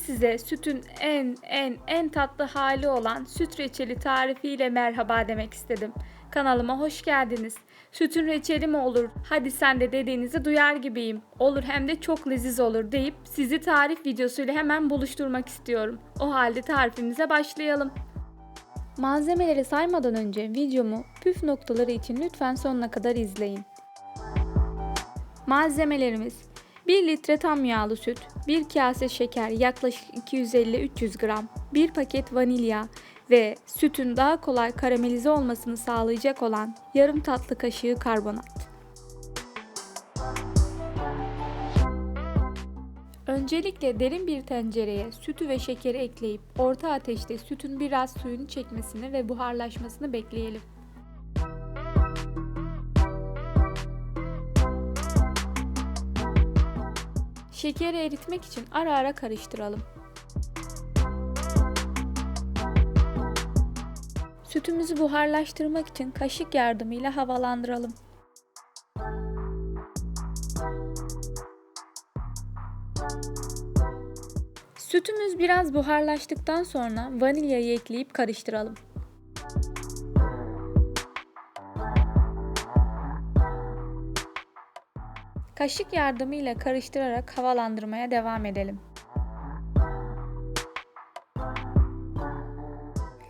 size sütün en en en tatlı hali olan süt reçeli tarifiyle merhaba demek istedim. Kanalıma hoş geldiniz. Sütün reçeli mi olur? Hadi sen de dediğinizi duyar gibiyim. Olur hem de çok leziz olur deyip sizi tarif videosuyla hemen buluşturmak istiyorum. O halde tarifimize başlayalım. Malzemeleri saymadan önce videomu püf noktaları için lütfen sonuna kadar izleyin. Malzemelerimiz 1 litre tam yağlı süt, 1 kase şeker yaklaşık 250-300 gram, 1 paket vanilya ve sütün daha kolay karamelize olmasını sağlayacak olan yarım tatlı kaşığı karbonat. Öncelikle derin bir tencereye sütü ve şekeri ekleyip orta ateşte sütün biraz suyunu çekmesini ve buharlaşmasını bekleyelim. Şekeri eritmek için ara ara karıştıralım. Sütümüzü buharlaştırmak için kaşık yardımıyla havalandıralım. Sütümüz biraz buharlaştıktan sonra vanilyayı ekleyip karıştıralım. Kaşık yardımıyla karıştırarak havalandırmaya devam edelim.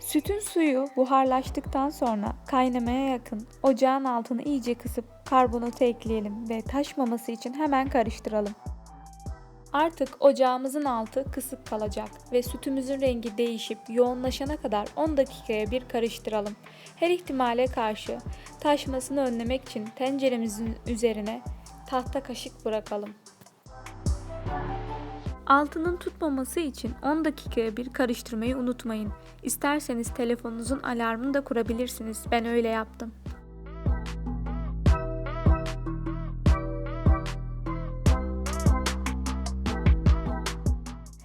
Sütün suyu buharlaştıktan sonra kaynamaya yakın ocağın altını iyice kısıp karbonatı ekleyelim ve taşmaması için hemen karıştıralım. Artık ocağımızın altı kısık kalacak ve sütümüzün rengi değişip yoğunlaşana kadar 10 dakikaya bir karıştıralım. Her ihtimale karşı taşmasını önlemek için tenceremizin üzerine tahta kaşık bırakalım. Altının tutmaması için 10 dakikaya bir karıştırmayı unutmayın. İsterseniz telefonunuzun alarmını da kurabilirsiniz. Ben öyle yaptım.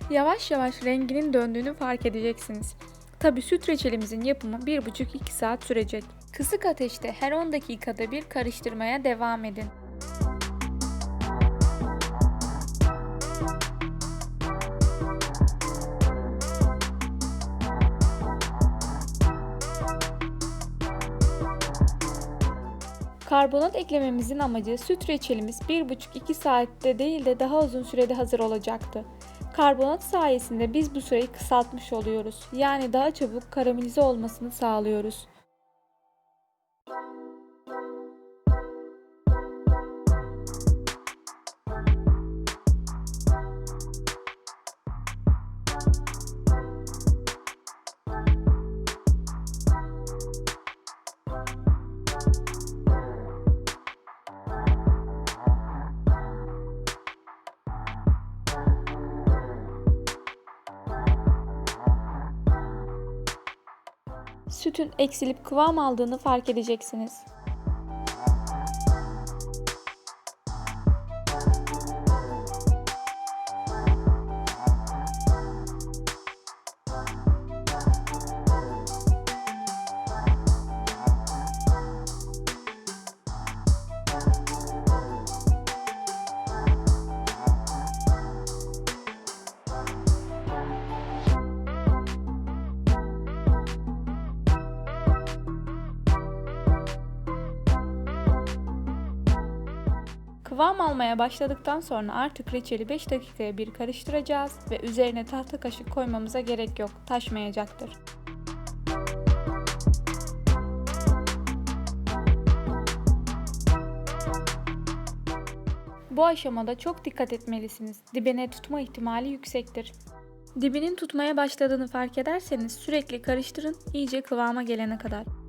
Yavaş yavaş renginin döndüğünü fark edeceksiniz. Tabi süt reçelimizin yapımı 1,5-2 saat sürecek. Kısık ateşte her 10 dakikada bir karıştırmaya devam edin. Karbonat eklememizin amacı süt reçelimiz 1,5-2 saatte değil de daha uzun sürede hazır olacaktı. Karbonat sayesinde biz bu süreyi kısaltmış oluyoruz. Yani daha çabuk karamelize olmasını sağlıyoruz. Sütün eksilip kıvam aldığını fark edeceksiniz. Kıvam almaya başladıktan sonra artık reçeli 5 dakikaya bir karıştıracağız ve üzerine tahta kaşık koymamıza gerek yok. Taşmayacaktır. Bu aşamada çok dikkat etmelisiniz. Dibine tutma ihtimali yüksektir. Dibinin tutmaya başladığını fark ederseniz sürekli karıştırın iyice kıvama gelene kadar.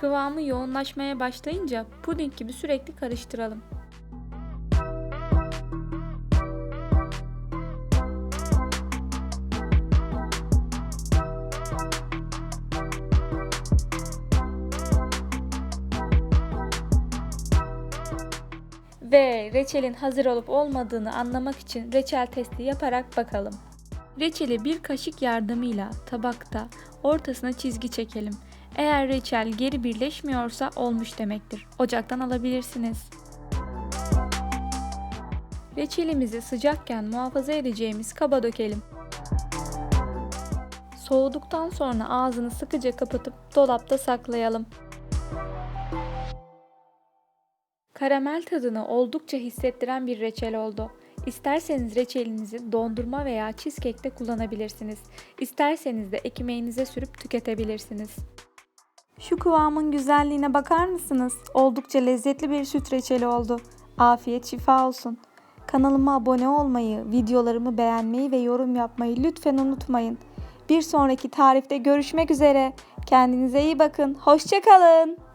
Kıvamı yoğunlaşmaya başlayınca puding gibi sürekli karıştıralım. Ve reçelin hazır olup olmadığını anlamak için reçel testi yaparak bakalım. Reçeli bir kaşık yardımıyla tabakta ortasına çizgi çekelim. Eğer reçel geri birleşmiyorsa olmuş demektir. Ocaktan alabilirsiniz. Reçelimizi sıcakken muhafaza edeceğimiz kaba dökelim. Soğuduktan sonra ağzını sıkıca kapatıp dolapta saklayalım. Karamel tadını oldukça hissettiren bir reçel oldu. İsterseniz reçelinizi dondurma veya cheesecake'te kullanabilirsiniz. İsterseniz de ekmeğinize sürüp tüketebilirsiniz. Şu kıvamın güzelliğine bakar mısınız? Oldukça lezzetli bir süt reçeli oldu. Afiyet şifa olsun. Kanalıma abone olmayı, videolarımı beğenmeyi ve yorum yapmayı lütfen unutmayın. Bir sonraki tarifte görüşmek üzere. Kendinize iyi bakın. Hoşçakalın.